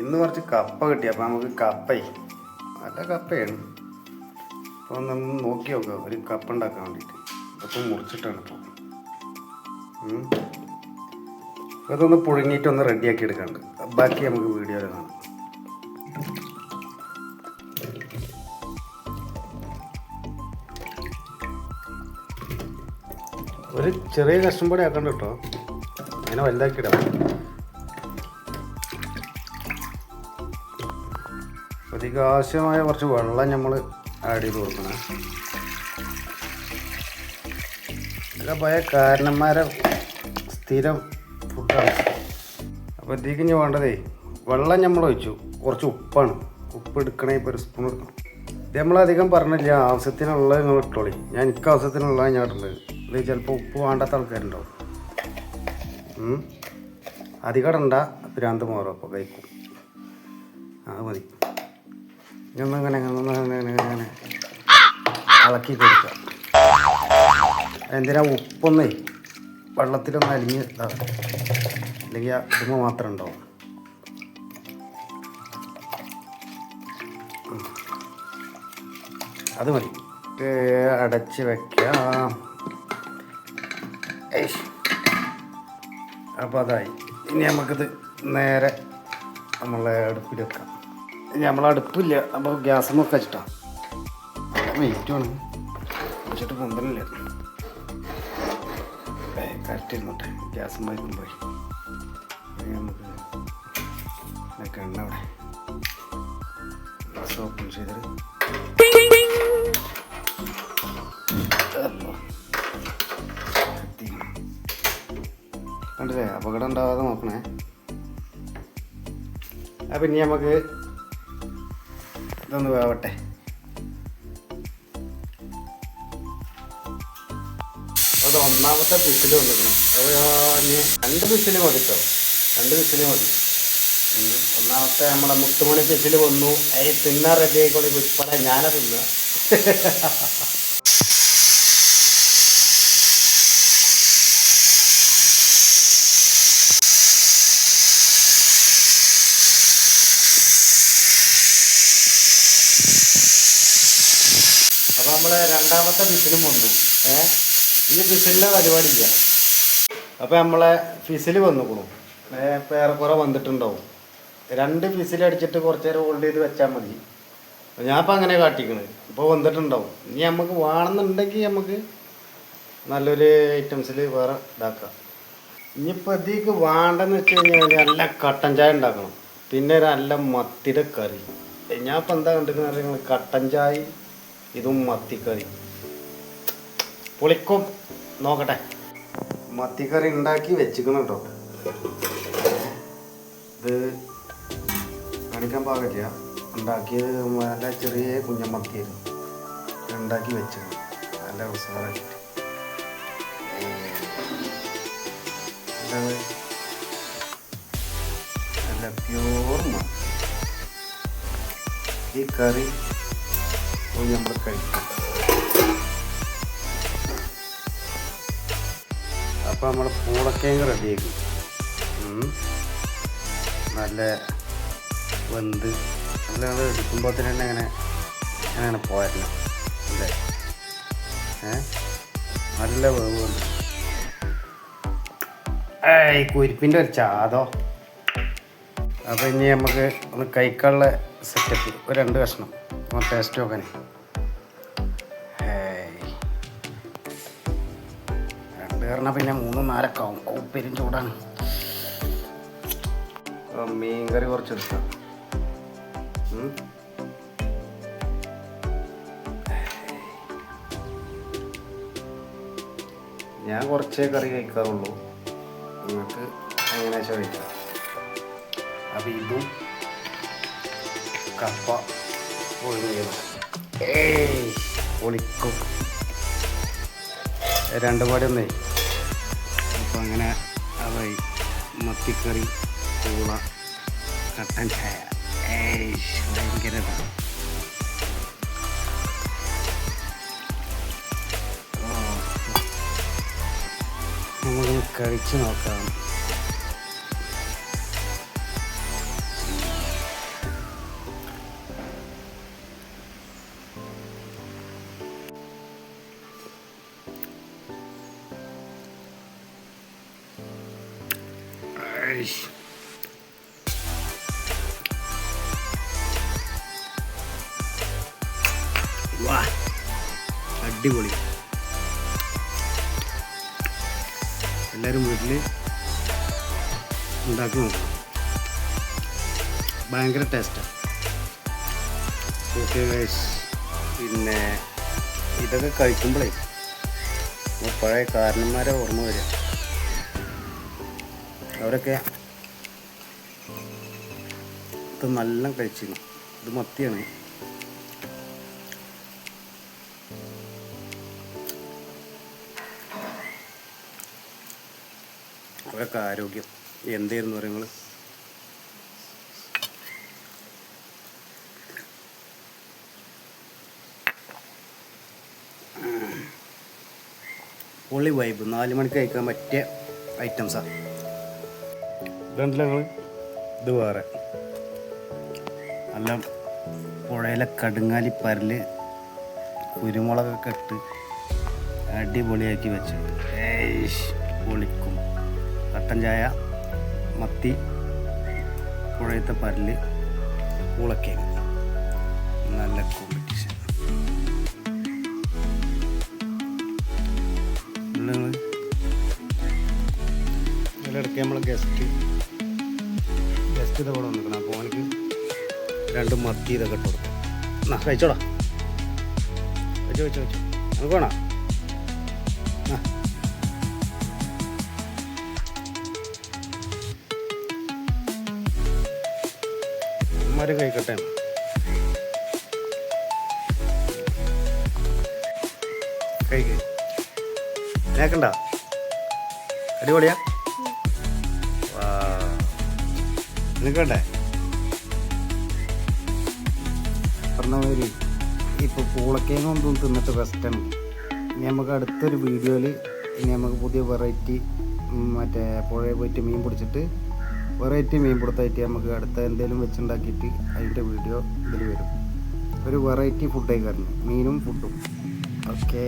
ഇന്ന് കുറച്ച് കപ്പ കിട്ടി അപ്പം നമുക്ക് കപ്പേ. നല്ല കപ്പയാണ്. അപ്പോൾ ഒന്ന് നോക്കി നോക്കുക ഒരു കപ്പ ഉണ്ടാക്കാൻ വേണ്ടിയിട്ട്. അപ്പം മുറിച്ചിട്ടാണ് ഇപ്പോൾ. അതൊന്ന് പുഴുങ്ങിയിട്ട് ഒന്ന് റെഡിയാക്കി എടുക്കാണ്ട്. ബാക്കി നമുക്ക് വീഡിയോയിൽ കാണാം. ഒരു ചെറിയ കഷ്ണം പൊടി ആക്കണ്ട കേട്ടോ. അങ്ങനെ വലുതാക്കി ഇടാം അതിക്ക് ആവശ്യമായ കുറച്ച് വെള്ളം നമ്മൾ ആഡ് ചെയ്ത് കൊടുക്കണം. നല്ല പോയ കാരണന്മാരെ സ്ഥിരം ഫുഡാണ് അപ്പോൾ ഇതിലേക്ക് ഇനി വേണ്ടതേ വെള്ളം നമ്മൾ ഒഴിച്ചു. കുറച്ച് ഉപ്പാണ്. ഉപ്പ് എടുക്കണേ ഇപ്പോൾ ഒരു സ്പൂൺ എടുക്കണം. ഇത് നമ്മളധികം പറഞ്ഞില്ല. ആവശ്യത്തിനുള്ളത് നിങ്ങൾ ഇട്ടോളി. ഞാൻ എനിക്ക് ആവശ്യത്തിനുള്ളത് ഞാൻ ഇടുന്നത് ഇത് ചിലപ്പോൾ ഉപ്പ് വേണ്ടാത്ത ആൾക്കാരുണ്ടാവും. അധികം ഇടണ്ട. ഭ്രാന്ത് മാറും. അപ്പോൾ കഴിക്കും. അത് മതി. ഇങ്ങനെ അങ്ങനെ ഇളക്കി കൊടുക്കുക. എന്തിനാ ഉപ്പൊന്നേ? വെള്ളത്തിലൊന്ന് അലിഞ്ഞ് അല്ലെങ്കിൽ ആ ഉമ്മ മാത്രം ഉണ്ടാവും. അത് മതി. അടച്ച് വെക്കാം. അപ്പോൾ അതായി. ഇനി നമുക്കിത് നേരെ നമ്മളെ അടുപ്പിൽ വെക്കാം. ഇനി നമ്മളെ അടുപ്പില്ല. അപ്പോൾ ഗ്യാസ് നോക്കി വെച്ചിട്ടാണ് വെയിറ്റ് ആണ്. വെച്ചിട്ട് പൊന്തലില്ല കറക്റ്റ് ഇരുന്നോട്ടെ ഗ്യാസ് പോയി. നമുക്ക് ഇതിനൊക്കെ എണ്ണ അവിടെ. ഗ്യാസ് ഓപ്പൺ ചെയ്തിട്ട്. കണ്ടില്ലേ? അപകടം ഉണ്ടാവാതെ നോക്കണേ. അപ്പം ഇനി നമുക്ക് ഇതൊന്ന് വേവട്ടെ. അത് ഒന്നാമത്തെ വിസിൽ വന്നിരുന്നു. ഇനി രണ്ട് വിസിൽ മതി കേട്ടോ രണ്ട് വിസിൽ മതി. ഒന്നാമത്തെ നമ്മളെ മുത്തുമണി വിസിൽ വന്നു. ഏയ് തിന്നാൻ റെഡി ആയിക്കോളി പുഷ്പട ഞാനാ തിന്നുക അപ്പോൾ നമ്മളെ രണ്ടാമത്തെ ഫിസിലും വന്നു. ഏ? ഈ വിസിലിന്റെ പരിപാടിയില്ല. അപ്പോൾ നമ്മളെ ഫിസിൽ വന്നുക്കണു. ഇപ്പോൾ ഏറെക്കുറെ വന്നിട്ടുണ്ടാവും. രണ്ട് ഫിസിൽ അടിച്ചിട്ട് കുറച്ച് നേരം ഹോൾഡ് ചെയ്ത് വെച്ചാൽ മതി. ഞാൻ ഇപ്പം അങ്ങനെ കാട്ടിക്കണത് ഇപ്പോൾ വന്നിട്ടുണ്ടാവും. ഇനി നമുക്ക് വേണമെന്നുണ്ടെങ്കിൽ നമുക്ക് നല്ലൊരു ഐറ്റംസിൽ വേറെ ഇതാക്കാം. ഇനിയിപ്പോൾ ഇതിക്ക് വേണ്ടെന്ന് വെച്ച് കഴിഞ്ഞാൽ നല്ല കട്ടൻ ചായ ഉണ്ടാക്കണം. പിന്നെ ഒരു നല്ല മത്തിയുടെ കറി. ഞാൻ ഇപ്പം എന്താ കണ്ടിരിക്കുന്നത് കട്ടൻ ചായ ഇതും മത്തിക്കറി. പുളിക്കും. നോക്കട്ടെ. മത്തിക്കറി ഉണ്ടാക്കി വെച്ചിക്കണം കേട്ടോ ഇത് കാണിക്കാൻ പാകില്ല ഉണ്ടാക്കിയത് നല്ല ചെറിയ കുഞ്ഞമത്തിയായിരുന്നു ഉണ്ടാക്കി വെച്ചിരുന്നു. നല്ല ഉത്സവമായിട്ട് നല്ല പ്യൂർ ഈ കറി പോയി നമ്മൾ കഴിക്കും. അപ്പോൾ നമ്മൾ പൂളക്കേങ്ങ് റെഡിയാക്കി. നല്ല വെന്ത് നമ്മൾ എടുക്കുമ്പോൾ തന്നെ അങ്ങനെ അങ്ങനെയാണ് പോരണം അല്ലേ? നല്ല വേവ് വന്നു. ഏയ് കുരിപ്പിന്റെ ഒരു ചാതോ. അപ്പം ഇനി നമുക്ക് ഒന്ന് കഴിക്കാനുള്ള സെറ്റപ്പ് ഒരു രണ്ട് കഷ്ണം. ഒന്ന് ടേസ്റ്റ് നോക്കാനേ. ഏയ്. രണ്ട് പറഞ്ഞാൽ പിന്നെ മൂന്ന് നാലൊക്കെ ആവും. പെരും ചൂടാണ്. മീൻ മീൻകറി കുറച്ച് എടുക്കാം ഉം. ഞാൻ കുറച്ചേ കറി കഴിക്കാറുള്ളൂ. നിങ്ങൾക്ക് എങ്ങനെ വെച്ചാൽ കഴിക്കാം അപ്പം ഇതും കപ്പ പൊളിക്കും രണ്ടും പാടി ഒന്നേ. അപ്പം അങ്ങനെ അതായി മത്തിക്കറി പൂള കട്ടൻ ചായ. ഭയങ്കര. നമുക്കൊന്ന് കഴിച്ച് നോക്കാം. വാ അടിപൊളി. എല്ലാവരും വീട്ടിൽ ഉണ്ടാക്കി നോക്കണം ഭയങ്കര ടേസ്റ്റാണ് ഓക്കെ പിന്നെ ഇതൊക്കെ കഴിക്കുമ്പോഴേ പഴയ കാരണന്മാരെ ഓർമ്മ വരിക. അവരൊക്കെ ഇത് നല്ല കഴിച്ചിരുന്നു. ഇത് മത്തിയാണ്. അവരൊക്കെ ആരോഗ്യം. എന്തായിരുന്നു പറയുന്നത് പൊളി വൈബ്. നാല് മണിക്ക് കഴിക്കാൻ പറ്റിയ ഐറ്റംസാണ് ഇതുണ്ടല്ലോ ഇത് വേറെ. നല്ല പുഴയിലെ കടുങ്ങാലി പരൽ കുരുമുളകൊക്കെ ഇട്ട് അടിപൊളിയാക്കി വെച്ച് പൊളിക്കും. കട്ടൻ ചായ മത്തി പുഴയത്തെ പരൽ ഉളക്കേ നല്ല കോമ്പറ്റീഷൻ ഇതിലിടയ്ക്ക് നമ്മൾ ഗസ്റ്റ് ഗസ്റ്റ് ഇതോടെ വന്നിരിക്കണം. അപ്പോൾ അവനക്ക് രണ്ട് മത്തി ഇതൊക്കെ ഇട്ട് കൊടുക്കും എന്നാ കഴിച്ചോടാ. വെച്ചോ വെച്ചോ വെച്ചോ നമുക്ക് വേണോ? അമ്മമാരും കഴിക്കട്ടെ. കഴിക്ക്. കേക്കണ്ട അടിപൊളിയാ. വാ. മാതിരി ഇപ്പോൾ പൂളക്കേങ്ങ ഒന്നും തിന്നിട്ട് ബെസ്റ്റാണ് ഇനി നമുക്ക് അടുത്തൊരു വീഡിയോയിൽ ഇനി നമുക്ക് പുതിയ വെറൈറ്റി മറ്റേ പുഴയിൽ പോയിട്ട് മീൻ പിടിച്ചിട്ട് വെറൈറ്റി മീൻ പിടുത്തായിട്ട് നമുക്ക് അടുത്ത എന്തെങ്കിലും വെച്ചുണ്ടാക്കിയിട്ട് അതിന്റെ വീഡിയോ ഇതിൽ വരും. ഒരു വെറൈറ്റി ഫുഡായി കാരണം മീനും ഫുഡും ഓക്കെ